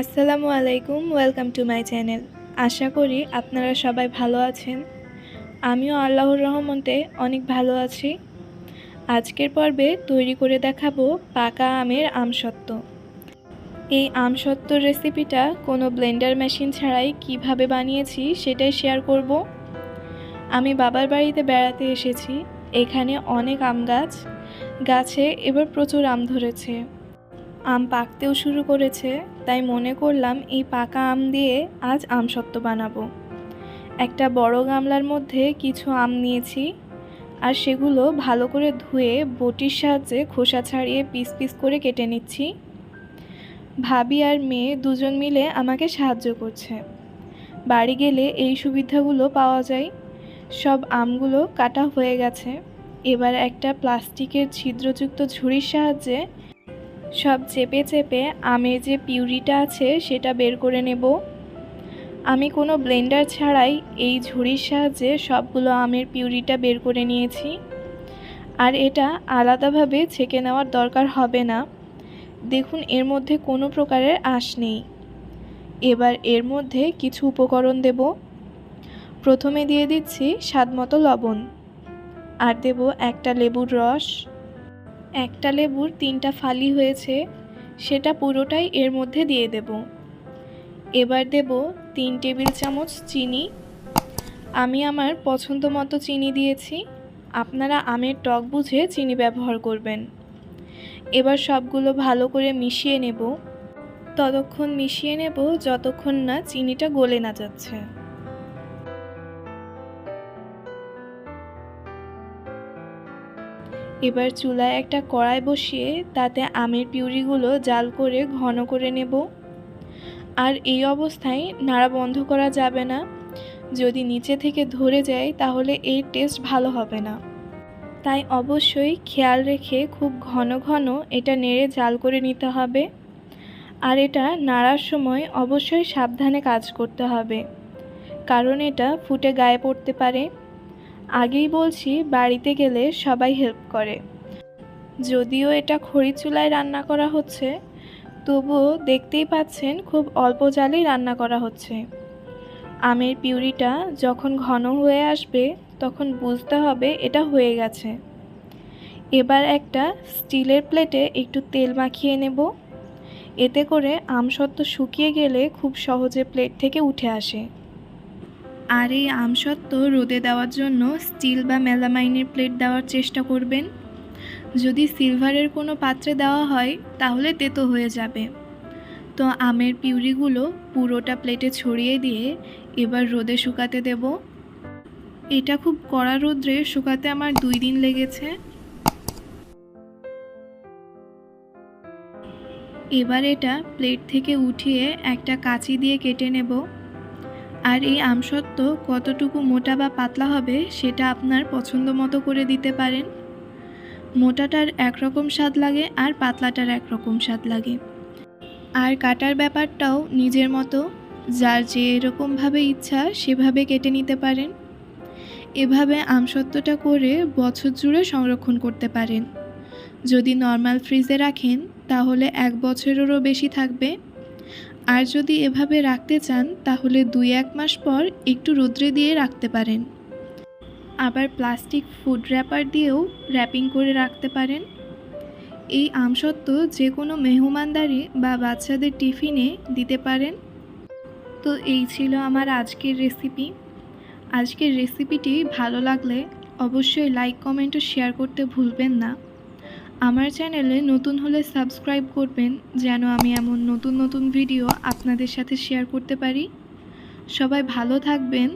আসসালামু আলাইকুম, welcome to my channel. আশা করি আপনারা সবাই ভালো আছেন। আমিও আল্লাহর রহমতে অনেক ভালো আছি। আজকের পর্বে তৈরি করে দেখাবো পাকা আমের আমসত্ত্ব। এই আমসত্ত্বর রেসিপিটা কোনো ব্লেন্ডার মেশিন ছাড়াই কীভাবে বানিয়েছি সেটাই শেয়ার করব। আমি বাবার বাড়িতে বেড়াতে এসেছি, এখানে অনেক আম গাছ, গাছে এবার প্রচুর আম ধরেছে। আম পাকতেও শুরু করেছে, তাই মনে করলাম এই পাকা আম দিয়ে আজ আম আমসত্ত্ব বানাবো। একটা বড় গামলার মধ্যে কিছু আম নিয়েছি, আর সেগুলো ভালো করে ধুয়ে বটির সাহায্যে খোসা ছাড়িয়ে পিস পিস করে কেটে নিচ্ছি। ভাবি আর মেয়ে দুজন মিলে আমাকে সাহায্য করছে। বাড়ি গেলে এই সুবিধাগুলো পাওয়া যায়। সব আমগুলো কাটা হয়ে গেছে। এবার একটা প্লাস্টিকের ছিদ্রযুক্ত ঝুড়ির সাহায্যে সব চেপে চেপে আমের যে পিউরিটা আছে সেটা বের করে নেব। আমি কোনো ব্লেন্ডার ছাড়াই এই ঝুড়ির সাহায্যে সবগুলো আমের পিউরিটা বের করে নিয়েছি। আর এটা আলাদাভাবে ছেঁকে নেওয়ার দরকার হবে না। দেখুন, এর মধ্যে কোনো প্রকারের আঁশ নেই। এবার এর মধ্যে কিছু উপকরণ দেব। প্রথমে দিয়ে দিচ্ছি স্বাদমতো লবণ। আর দেব একটা লেবুর রস। একটা লেবুর তিনটা ফালি হয়েছে, সেটা পুরোটাই এর মধ্যে দিয়ে দেব। এবার দেব তিন টেবিল চামচ চিনি। আমি আমার পছন্দ মতো চিনি দিয়েছি। আপনারা আমের টক বুঝে চিনি ব্যবহার করবেন। এবার সবগুলো ভালো করে মিশিয়ে নেব। ততক্ষণ মিশিয়ে নেব যতক্ষণ না চিনিটা গলে না যাচ্ছে। এবার চুলায় একটা কড়াই বসিয়ে তাতে আমের পিউরিগুলো জাল করে ঘন করে নেব। আর এই অবস্থায় নাড়া বন্ধ করা যাবে না। যদি নিচে থেকে ধরে যায় তাহলে এর টেস্ট ভালো হবে না। তাই অবশ্যই খেয়াল রেখে খুব ঘন ঘন এটা নেড়ে জাল করে নিতে হবে। আর এটা নাড়ার সময় অবশ্যই সাবধানে কাজ করতে হবে। কারণ এটা ফুটে গায়ে পড়তে পারে। আগেই বলছি, বাড়িতে গেলে সবাই হেল্প করে। যদিও এটা খড়ি চুলায় রান্না করা হচ্ছে তবুও দেখতেই পাচ্ছেন খুব অল্প জালেই রান্না করা হচ্ছে। আমের পিউরিটা যখন ঘন হয়ে আসবে, তখন বুঝতে হবে এটা হয়ে গেছে। এবার একটা স্টিলের প্লেটে একটু তেল মাখিয়ে নেব। এতে করে আমসত্ত্ব শুকিয়ে গেলে খুব সহজে প্লেট থেকে উঠে আসে। আর এই আমসত্ত্ব রোদে দেওয়ার জন্য স্টিল বা মেলামাইনের প্লেট দেওয়ার চেষ্টা করবেন। যদি সিলভারের কোনো পাত্রে দেওয়া হয়, তাহলে তেতো হয়ে যাবে। তো আমের পিউরিগুলো পুরোটা প্লেটে ছড়িয়ে দিয়ে এবার রোদে শুকাতে দেব। এটা খুব কড়া রোদ্রে শুকাতে আমার দুই দিন লেগেছে। এবার এটা প্লেট থেকে উঠিয়ে একটা কাঁচি দিয়ে কেটে নেব। আর এই আমসত্ত্ব কতটুকু মোটা বা পাতলা হবে সেটা আপনার পছন্দ মতো করে দিতে পারেন। মোটাটার একরকম স্বাদ লাগে আর পাতলাটার একরকম স্বাদ লাগে। আর কাটার ব্যাপারটাও নিজের মতো, যার যে এরকমভাবে ইচ্ছা সেভাবে কেটে নিতে পারেন। এভাবে আমসত্ত্বটা করে বছর জুড়ে সংরক্ষণ করতে পারেন। যদি নর্মাল ফ্রিজে রাখেন, তাহলে এক বছরেরও বেশি থাকবে। আর যদি এভাবে রাখতে চান, তাহলে দুই এক মাস পর একটু রোদ্রে দিয়ে রাখতে পারেন। আবার প্লাস্টিক ফুড র্যাপার দিয়েও র্যাপিং করে রাখতে পারেন। এই আমসত্ত্ব যে কোনো মেহমানদারি বা বাচ্চাদের টিফিনে দিতে পারেন। তো এই ছিল আমার আজকের রেসিপি। আজকের রেসিপিটি ভালো লাগলে অবশ্যই লাইক, কমেন্ট ও শেয়ার করতে ভুলবেন না। আমার চ্যানেলে নতুন হলে সাবস্ক্রাইব করবেন, যেন আমি এমন নতুন নতুন ভিডিও আপনাদের সাথে শেয়ার করতে পারি। সবাই ভালো থাকবেন